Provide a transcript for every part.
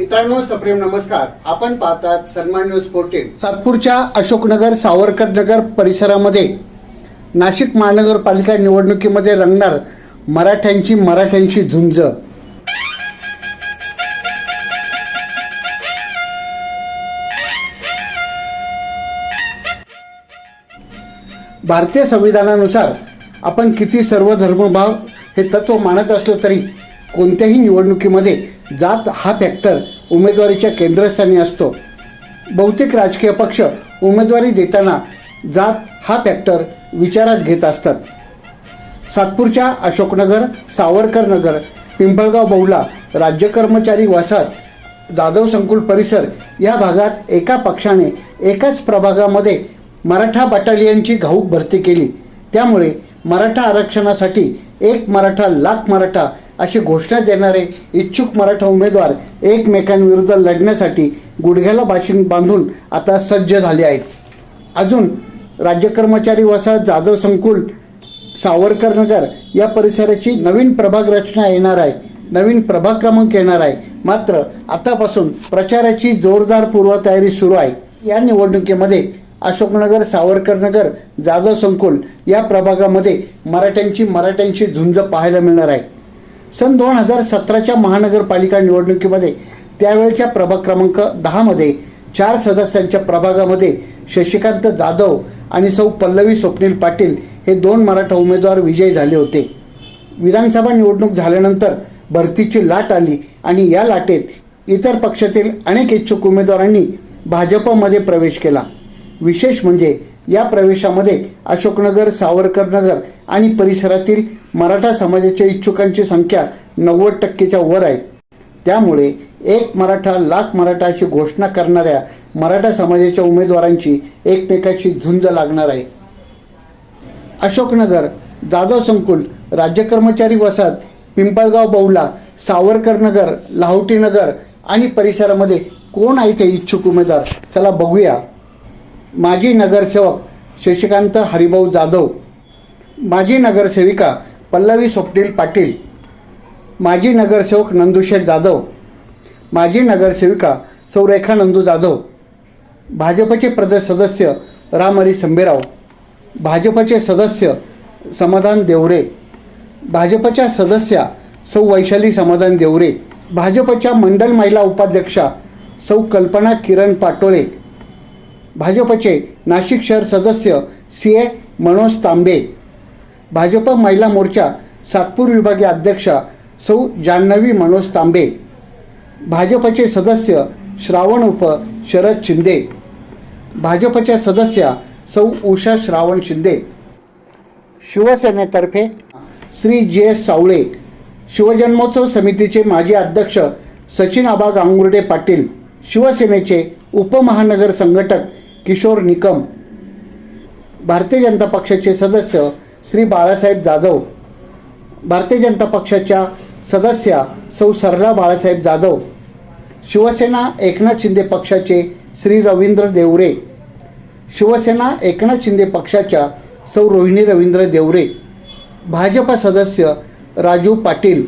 मित्रांनो सप्रेम नमस्कार. आपण पाहतात सन्मान न्यूज फोर्टीन सातपूरच्या अशोकनगर सावरकर नगर परिसरामध्ये नाशिक महानगरपालिका निवडणुकीमध्ये रंगणार मराठ्यांची मराठ्यांची झुंज. भारतीय संविधानानुसार आपण किती सर्व धर्मभाव हे तत्व मानत असलो तरी कोणत्याही निवडणुकीमध्ये जात हा फॅक्टर उमेदवारीच्या केंद्रस्थानी असतो. बहुतेक राजकीय पक्ष उमेदवारी देताना जात हा फॅक्टर विचारात घेत असतात. सातपूरच्या अशोकनगर सावरकर नगर पिंपळगाव बहुला राज्य कर्मचारी वसाहत जाधव संकुल परिसर या भागात एका पक्षाने एकाच प्रभागामध्ये मराठा बटालियनची घाऊक भरती केली. त्यामुळे मराठा आरक्षणासाठी एक मराठा लाख मराठा अशी घोषणा देणारे इच्छुक मराठा उमेदवार एकमेकांविरुद्ध लढण्यासाठी गुडघ्याला भाषण बांधून आता सज्ज झाले आहेत. अजून राज्य कर्मचारी वसाहत जाधव संकुल सावरकर नगर या परिसराची नवीन प्रभाग रचना येणार आहे. नवीन प्रभाग क्रमांक येणार आहे. मात्र आतापासून प्रचाराची जोरदार पूर्वतयारी सुरू आहे. या निवडणुकीमध्ये अशोकनगर सावरकर नगर जाधव संकुल या प्रभागामध्ये मराठ्यांची मराठ्यांची झुंज पाहायला मिळणार आहे. सन दोन हजार सतराच्या महानगरपालिका निवडणुकीमध्ये त्यावेळच्या प्रभाग क्रमांक दहामध्ये चार सदस्यांच्या प्रभागामध्ये शशिकांत जाधव आणि सौ पल्लवी स्वप्नील पाटील हे दोन मराठा उमेदवार विजयी झाले होते. विधानसभा निवडणूक झाल्यानंतर भरतीची लाट आली आणि या लाटेत इतर पक्षातील अनेक इच्छुक उमेदवारांनी भाजपमध्ये प्रवेश केला. विशेष म्हणजे या प्रवेशामध्ये अशोकनगर सावरकरनगर आणि परिसरातील मराठा समाजाच्या इच्छुकांची संख्या नव्वद टक्केच्या वर आहे. त्यामुळे एक मराठा लाख मराठा अशी घोषणा करणाऱ्या मराठा समाजाच्या उमेदवारांची एकमेकाशी झुंज लागणार आहे. अशोकनगर जाधव संकुल राज्य कर्मचारी वसाहत पिंपळगाव बहुला सावरकरनगर लाहुटीनगर आणि परिसरामध्ये कोण आहे ते इच्छुक उमेदवार? चला बघूया. माजी नगरसेवक शशिकांत हरिभाऊ जाधव माजी नगरसेविका पल्लवी स्वप्नील पाटील माजी नगरसेवक नंदुशेठ जाधव माजी नगरसेविका सौरेखा नंदू जाधव भाजपचे प्रदेश सदस्य रामहरी संभेराव भाजपचे सदस्य समाधान देवरे भाजपच्या सदस्या सौ वैशाली समाधान देवरे भाजपच्या मंडल महिला उपाध्यक्षा सौ कल्पना किरण पाटोळे भाजपचे नाशिक शहर सदस्य सी ए मनोज तांबे. भाजप महिला मोर्चा सातपूर विभागीय अध्यक्षा सौ जान्हवी मनोज तांबे. भाजपचे सदस्य श्रावण उप शरद शिंदे. भाजपच्या सदस्या सौ उषा श्रावण शिंदे. शिवसेनेतर्फे श्री जे एस सावळे. शिवजन्मोत्सव समितीचे माजी अध्यक्ष सचिन आबा गांगुर्डे पाटील. शिवसेनेचे उपमहानगर संघटक किशोर निकम भारतीय जनता पक्षाचे सदस्य श्री बाळासाहेब जाधव भारतीय जनता पक्षाच्या सदस्या सौ सरला बाळासाहेब जाधव शिवसेना एकनाथ शिंदे पक्षाचे श्री रवींद्र देवरे शिवसेना एकनाथ शिंदे पक्षाच्या सौ रोहिणी रवींद्र देवरे भाजपा सदस्य राजू पाटील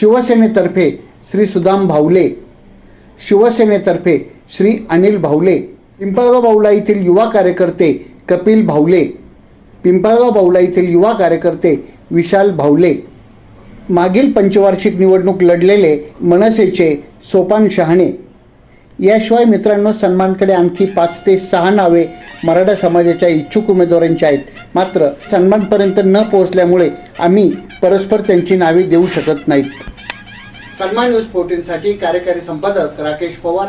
शिवसेनेतर्फे श्री सुदाम भावले शिवसेनेतर्फे श्री अनिल भावले पिंपळगाव बावला येथील युवा कार्यकर्ते कपिल भावले पिंपळगाव बावला येथील युवा कार्यकर्ते विशाल भावले मागील पंचवार्षिक निवडणूक लढलेले मनसेचे सोपान शहाणे. याशिवाय मित्रांनो सन्मानकडे आणखी पाच ते सहा नावे मराठा समाजाच्या इच्छुक उमेदवारांची आहेत. मात्र सन्मानपर्यंत न पोहोचल्यामुळे आम्ही परस्पर त्यांची नावे देऊ शकत नाहीत. सन्मान न्यूज फोर्टीनसाठी कार्यकारी संपादक राकेश पवार